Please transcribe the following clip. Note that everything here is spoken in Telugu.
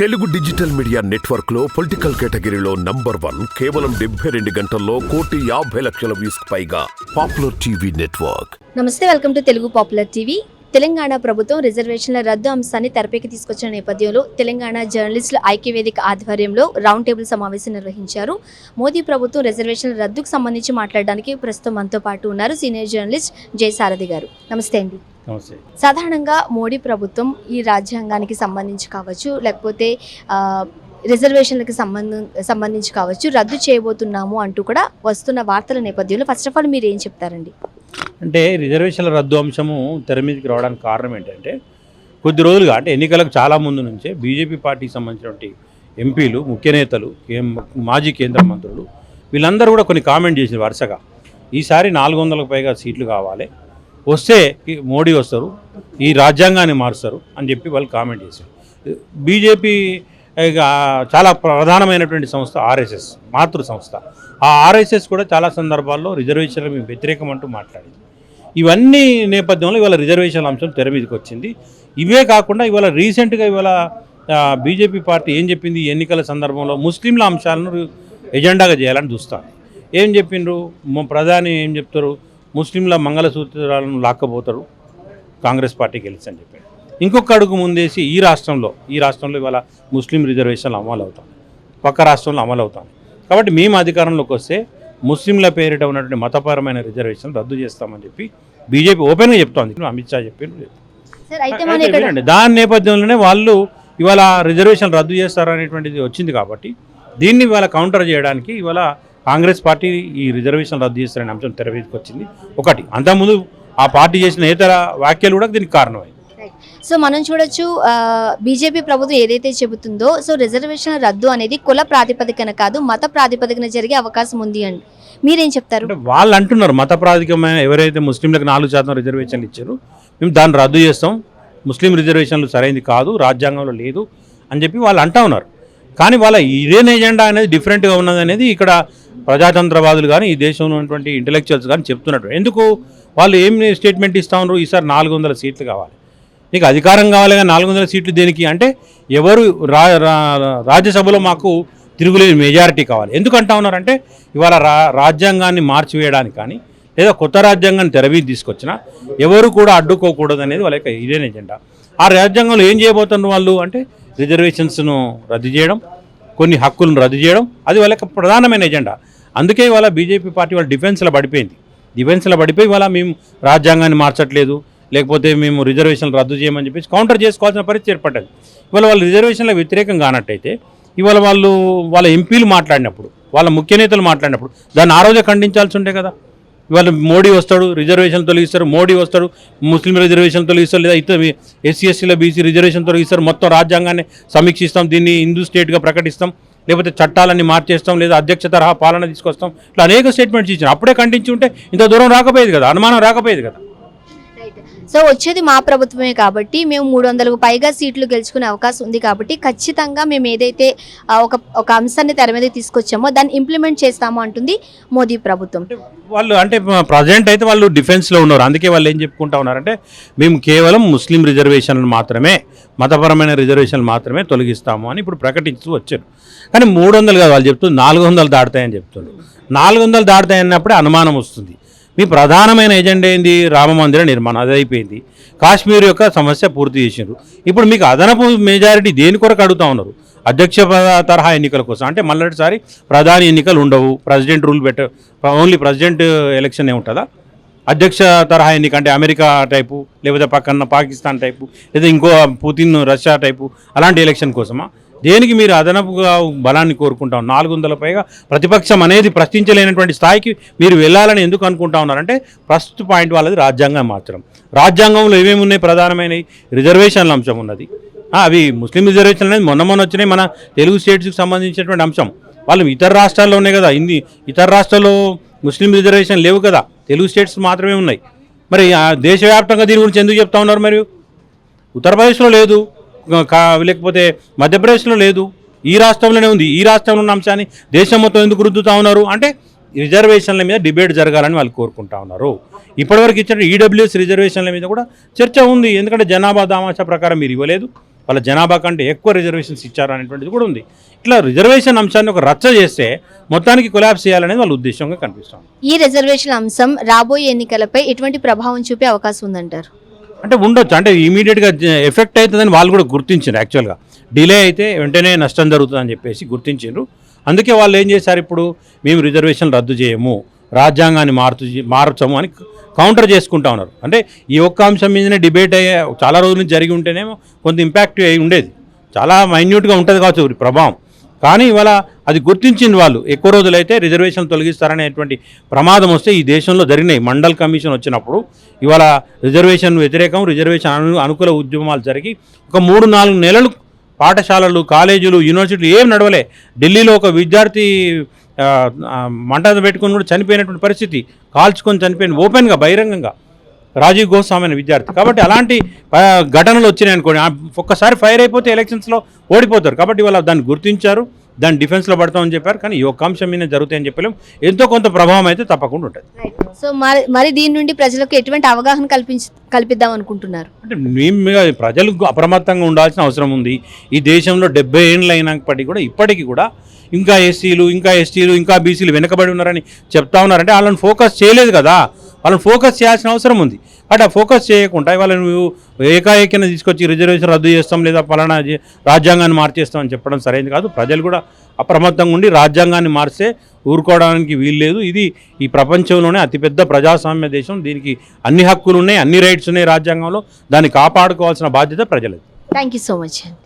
తెలుగు డిజిటల్ మీడియా నెట్వర్క్లో పొలిటికల్ కేటగిరీలో నంబర్ వన్ కేవలం డెబ్బై రెండు గంటల్లో కోటి యాభై లక్షల వ్యూస్ పైగా పాపులర్ టీవీ నెట్వర్క్. నమస్తే welcome to Telugu popular TV. Telangana ప్రభుత్వం రిజర్వేషన్ల రద్దు అంశాన్ని తెరపైకి తీసుకొచ్చిన నేపథ్యంలో తెలంగాణ జర్నలిస్టుల ఐక్యవేదిక ఆధ్వర్యంలో రౌండ్ టేబుల్ సమావేశం నిర్వహించారు. మోదీ ప్రభుత్వం రిజర్వేషన్ల రద్దుకు సంబంధించి మాట్లాడడానికి ప్రస్తుతం మనతో పాటు ఉన్నారు సీనియర్ జర్నలిస్ట్ జయసారథి గారు. నమస్తే అండి. సాధారణంగా మోడీ ప్రభుత్వం ఈ రాజ్యాంగానికి సంబంధించి కావచ్చు లేకపోతే రిజర్వేషన్లకు సంబంధం సంబంధించి కావచ్చు రద్దు చేయబోతున్నాము అంటూ కూడా వస్తున్న వార్తల నేపథ్యంలో ఫస్ట్ ఆఫ్ ఆల్ మీరు ఏం చెప్తారండి? అంటే రిజర్వేషన్ల రద్దు అంశము తెర మీదకి రావడానికి కారణం ఏంటంటే కొద్ది రోజులుగా అంటే ఎన్నికలకు చాలా ముందు నుంచే బీజేపీ పార్టీకి సంబంధించినటువంటి ఎంపీలు ముఖ్య నేతలు మాజీ కేంద్ర మంత్రులు వీళ్ళందరూ కూడా కొన్ని కామెంట్ చేసిన వరుసగా. ఈసారి నాలుగు వందలకు పైగా సీట్లు కావాలి. వస్తే ఈ మోడీ వస్తారు ఈ రాజ్యాంగాన్ని మారుస్తారు అని చెప్పి వాళ్ళు కామెంట్ చేశారు. బీజేపీ చాలా ప్రధానమైనటువంటి సంస్థ ఆర్ఎస్ఎస్ మాతృ సంస్థ. ఆ ఆర్ఎస్ఎస్ కూడా చాలా సందర్భాల్లో రిజర్వేషన్లు మేము వ్యతిరేకం అంటూ మాట్లాడింది. ఇవన్నీ నేపథ్యంలో ఇవాళ రిజర్వేషన్ల అంశం తెర మీదకి వచ్చింది. ఇవే కాకుండా ఇవాళ రీసెంట్గా ఇవాళ బీజేపీ పార్టీ ఏం చెప్పింది? ఎన్నికల సందర్భంలో ముస్లింల అంశాలను ఎజెండాగా చేయాలని చూస్తాను ఏం చెప్పిండ్రు? ప్రధాని ఏం చెప్తారు? ముస్లింల మంగళసూత్రాలను లాక్కపోతారు. కాంగ్రెస్ పార్టీ గెలిచి అని చెప్పాడు. ఇంకొక అడుగు ముందేసి ఈ రాష్ట్రంలో ఈ రాష్ట్రంలో ఇవాళ ముస్లిం రిజర్వేషన్లు అమలు అవుతాయి పక్క రాష్ట్రంలో అమలు అవుతాయి కాబట్టి మేము అధికారంలోకి వస్తే ముస్లింల పేరిట ఉన్నటువంటి మతపరమైన రిజర్వేషన్ రద్దు చేస్తామని చెప్పి బీజేపీ ఓపెన్గా చెప్తోంది. అమిత్ షా వినండి, దాని నేపథ్యంలోనే వాళ్ళు ఇవాళ రిజర్వేషన్ రద్దు చేస్తారనేటువంటిది వచ్చింది కాబట్టి దీన్ని ఇవాళ కౌంటర్ చేయడానికి ఇవాళ కాంగ్రెస్ పార్టీ ఈ రిజర్వేషన్ రద్దు చేస్తారనే అంశం తెర మీదకి వచ్చింది. ఒకటి అంతకుముందు ఆ పార్టీ చేసిన ఇతర వ్యాఖ్యలు కూడా దీనికి కారణమైంది. సో మనం చూడొచ్చు బీజేపీ ప్రభుత్వం ఏదైతే చెబుతుందో సో రిజర్వేషన్ రద్దు అనేది కుల ప్రాతిపదికన కాదు మత ప్రాతిపదికన జరిగే అవకాశం ఉంది అండి. మీరేం చెప్తారు? వాళ్ళు అంటున్నారు మత ప్రాతికమైన ఎవరైతే ముస్లింలకు నాలుగు శాతం రిజర్వేషన్లు ఇచ్చారు మేము దాన్ని రద్దు చేస్తాం. ముస్లిం రిజర్వేషన్లు సరైనది కాదు రాజ్యాంగంలో లేదు అని చెప్పి వాళ్ళు అంటా ఉన్నారు. కానీ వాళ్ళ ఇదేన్ ఎజెండా అనేది డిఫరెంట్గా ఉన్నది అనేది ఇక్కడ ప్రజాతంత్రవాదులు కానీ ఈ దేశంలో ఉన్నటువంటి ఇంటలెక్చువల్స్ కానీ చెప్తున్నట్టు. ఎందుకు? వాళ్ళు ఏం స్టేట్మెంట్ ఇస్తా ఉన్నారు? ఈసారి నాలుగు వందల సీట్లు కావాలి. నీకు అధికారం కావాలి కానీ నాలుగు వందల సీట్లు దేనికి? అంటే ఎవరు రా రా- రాజ్యసభలో మాకు తిరుగులేని మెజారిటీ కావాలి. ఎందుకంటా ఉన్నారంటే ఇవాళ రా రాజ్యాంగాన్ని మార్చివేయడానికి కానీ లేదా కొత్త రాజ్యాంగాన్ని తెరవీ తీసుకొచ్చినా ఎవరు కూడా అడ్డుకోకూడదు అనేది వాళ్ళ యొక్క ఇదేన ఎజెండా ఆ రాజ్యాంగంలో ఏం చేయబోతున్న వాళ్ళు? అంటే రిజర్వేషన్స్ను రద్దు చేయడం కొన్ని హక్కులను రద్దు చేయడం అది వాళ్ళ యొక్క ప్రధానమైన ఎజెండా అందుకే ఇవాళ బీజేపీ పార్టీ వాళ్ళ డిఫెన్స్లో పడిపోయింది. డిఫెన్స్లో పడిపోయి ఇవాళ మేము రాజ్యాంగాన్ని మార్చట్లేదు. లేకపోతే మేము రిజర్వేషన్లు రద్దు చేయమని చెప్పేసి కౌంటర్ చేసుకోవాల్సిన పరిస్థితి ఏర్పడ్డది. ఇవాళ వాళ్ళు రిజర్వేషన్ల వ్యతిరేకం కానట్టయితే ఇవాళ వాళ్ళు వాళ్ళ ఎంపీలు మాట్లాడినప్పుడు వాళ్ళ ముఖ్య నేతలు మాట్లాడినప్పుడు దాన్ని ఆ రోజే ఖండించాల్సి ఉండే కదా. ఇవాళ మోడీ వస్తాడు రిజర్వేషన్ తొలగిస్తారు మోడీ వస్తాడు ముస్లిం రిజర్వేషన్ తొలగిస్తారు లేదా ఇతర ఎస్సీ ఎస్సీల బీసీ రిజర్వేషన్ తొలగిస్తారు మొత్తం రాజ్యాంగాన్ని సమీక్షిస్తాం దీన్ని హిందూ స్టేట్గా ప్రకటిస్తాం లేకపోతే చట్టాలన్నీ మార్చేస్తాం లేదా అధ్యక్ష తరహా పాలన తీసుకొస్తాం ఇట్లా అనేక స్టేట్మెంట్స్ ఇచ్చారు. అప్పుడే ఖండించి ఉంటే ఇంత దూరం రాకపోయేది కదా అనుమానం రాకపోయేది కదా. సో వచ్చేది మా ప్రభుత్వమే కాబట్టి మేము మూడు వందలకు పైగా సీట్లు గెలుచుకునే అవకాశం ఉంది కాబట్టి ఖచ్చితంగా మేము ఏదైతే ఒక ఒక అంశాన్ని తెర మీద తీసుకొచ్చామో దాన్ని ఇంప్లిమెంట్ చేస్తాము అంటుంది మోదీ ప్రభుత్వం. వాళ్ళు అంటే ప్రజెంట్ అయితే వాళ్ళు డిఫెన్స్లో ఉన్నారు. అందుకే వాళ్ళు ఏం చెప్పుకుంటా ఉన్నారంటే మేము కేవలం ముస్లిం రిజర్వేషన్లు మాత్రమే మతపరమైన రిజర్వేషన్లు మాత్రమే తొలగిస్తాము అని ఇప్పుడు ప్రకటిస్తూ వచ్చారు. కానీ మూడు వందలు కాదు వాళ్ళు చెప్తుంది నాలుగు వందలు దాటుతాయని చెప్తున్నారు నాలుగు వందలు దాటుతాయన్నప్పుడే అనుమానం వస్తుంది. మీ ప్రధానమైన ఎజెండా ఏంది? రామ మందిర నిర్మాణం అది అయిపోయింది. కాశ్మీర్ యొక్క సమస్య పూర్తి చేసినారు ఇప్పుడు మీకు అదనపు మెజారిటీ దేని కొరకు అడుగుతా ఉన్నారు? అధ్యక్ష తరహా ఎన్నికల కోసం. అంటే మళ్ళీసారి ప్రధాని ఎన్నికలు ఉండవు. ప్రెసిడెంట్ రూల్ పెట్ట ఓన్లీ ప్రెసిడెంట్ ఎలక్షన్ ఏ ఉంటుందా? అధ్యక్ష తరహా ఎన్నిక అంటే అమెరికా టైపు లేకపోతే పక్కన పాకిస్తాన్ టైపు లేదా ఇంకో పుతిన్ రష్యా టైపు అలాంటి ఎలక్షన్ కోసమా? దేనికి మీరు అదనపుగా బలాన్ని కోరుకుంటాం? నాలుగు వందల పైగా ప్రతిపక్షం అనేది ప్రశ్నించలేనటువంటి స్థాయికి మీరు వెళ్ళాలని ఎందుకు అనుకుంటా ఉన్నారంటే ఫస్ట్ పాయింట్ వాళ్ళది రాజ్యాంగం మాత్రం. రాజ్యాంగంలో ఏమేమి ఉన్నాయి? ప్రధానమైనవి. రిజర్వేషన్ల అంశం ఉన్నది. అవి ముస్లిం రిజర్వేషన్ అనేది మొన్న మొన్న వచ్చినాయి మన తెలుగు స్టేట్స్కి సంబంధించినటువంటి అంశం. వాళ్ళు ఇతర రాష్ట్రాల్లో ఉన్నాయి కదా. హిందీ ఇతర రాష్ట్రాల్లో ముస్లిం రిజర్వేషన్ లేవు కదా. తెలుగు స్టేట్స్ మాత్రమే ఉన్నాయి. మరి ఆ దేశవ్యాప్తంగా దీని గురించి ఎందుకు చెప్తా ఉన్నారు మరి? ఉత్తరప్రదేశ్లో లేదు. లేకపోతే మధ్యప్రదేశ్లో లేదు. ఈ రాష్ట్రంలోనే ఉంది. ఈ రాష్ట్రంలో ఉన్న అంశాన్ని దేశం మొత్తం ఎందుకు రుద్దుతా ఉన్నారు? అంటే రిజర్వేషన్ల మీద డిబేట్ జరగాలని వాళ్ళు కోరుకుంటా ఉన్నారు. ఇప్పటివరకు ఇచ్చిన ఈడబ్ల్యూఎస్ రిజర్వేషన్ల మీద కూడా చర్చ ఉంది. ఎందుకంటే జనాభా దామాషా ప్రకారం మీరు ఇవ్వలేదు. వాళ్ళ జనాభా కంటే ఎక్కువ రిజర్వేషన్స్ ఇచ్చారనేటువంటిది కూడా ఉంది. ఇట్లా రిజర్వేషన్ అంశాన్ని ఒక రచ్చ చేస్తే మొత్తానికి కొలాబ్స్ చేయాలనేది వాళ్ళ ఉద్దేశంగా కనిపిస్తుంది. ఈ రిజర్వేషన్ అంశం రాబోయే ఎన్నికలపై ఎటువంటి ప్రభావం చూపే అవకాశం ఉందంటారు? అంటే ఉండొచ్చు. అంటే ఇమీడియట్గా ఎఫెక్ట్ అవుతుందని వాళ్ళు కూడా గుర్తించారు యాక్చువల్గా డిలే అయితే వెంటనే నష్టం జరుగుతుందని చెప్పేసి గుర్తించారు అందుకే వాళ్ళు ఏం చేశారు ఇప్పుడు? మేము రిజర్వేషన్ రద్దు చేయము. రాజ్యాంగాన్ని మారుతు మార్చము అని కౌంటర్ చేసుకుంటా ఉన్నారు. అంటే ఈ ఒక్క అంశం మీదనే డిబేట్ అయ్యే చాలా రోజుల నుంచి జరిగి ఉంటేనేమో కొంత ఇంపాక్ట్ అయి ఉండేది. చాలా మైన్యూట్గా ఉంటుంది కావచ్చు ప్రభావం. కానీ ఇవాళ అది గుర్తించిన వాళ్ళు. ఎక్కువ రోజులైతే రిజర్వేషన్ తొలగిస్తారనేటువంటి ప్రమాదం వస్తే ఈ దేశంలో జరిగినాయి. మండల్ కమిషన్ వచ్చినప్పుడు ఇవాళ రిజర్వేషన్ వ్యతిరేకం రిజర్వేషన్ అను అనుకూల ఉద్యమాలు జరిగి ఒక మూడు నాలుగు నెలలు పాఠశాలలు కాలేజీలు యూనివర్సిటీలు ఏం నడవలే. ఢిల్లీలో ఒక విద్యార్థి మంట పెట్టుకుని కూడా చనిపోయినటువంటి పరిస్థితి. కాల్చుకొని చనిపోయిన ఓపెన్గా బహిరంగంగా. రాజీవ్ గోస్వామి అనే విద్యార్థి. కాబట్టి అలాంటి ఘటనలు వచ్చినాయి అనుకోండి. ఒక్కసారి ఫైర్ అయిపోతే ఎలక్షన్స్లో ఓడిపోతారు. కాబట్టి వాళ్ళు దాన్ని గుర్తించారు దాన్ని డిఫెన్స్లో పడతామని చెప్పారు. కానీ ఈ ఒక్క అంశం మీద జరుగుతాయని చెప్పలేం. ఎంతో కొంత ప్రభావం అయితే తప్పకుండా ఉంటుంది. సో మరి మరి దీని నుండి ప్రజలకు ఎటువంటి అవగాహన కల్పించి కల్పిద్దాం అనుకుంటున్నారు? అంటే మేము ప్రజలు అప్రమత్తంగా ఉండాల్సిన అవసరం ఉంది. ఈ దేశంలో డెబ్బై ఏళ్ళు అయినప్పటికీ కూడా ఇప్పటికీ కూడా ఇంకా ఎస్సీలు ఇంకా ఎస్టీలు ఇంకా బీసీలు వెనకబడి ఉన్నారని చెప్తా ఉన్నారంటే వాళ్ళని ఫోకస్ చేయలేదు కదా. వాళ్ళని ఫోకస్ చేయాల్సిన అవసరం ఉంది. బట్ ఆ ఫోకస్ చేయకుండా ఇవాళ నువ్వు ఏకాఏకిన తీసుకొచ్చి రిజర్వేషన్ రద్దు చేస్తాం లేదా పలానా రాజ్యాంగాన్ని మార్చేస్తాం అని చెప్పడం సరైనది కాదు. ప్రజలు కూడా అప్రమత్తంగా ఉండి రాజ్యాంగాన్ని మార్చే ఊరుకోవడానికి వీల్లేదు ఇది ఈ ప్రపంచంలోనే అతిపెద్ద ప్రజాస్వామ్య దేశం. దీనికి అన్ని హక్కులు ఉన్నాయి అన్ని రైట్స్ ఉన్నాయి రాజ్యాంగంలో. దాన్ని కాపాడుకోవాల్సిన బాధ్యత ప్రజలది. థ్యాంక్ యూ సో మచ్ అండి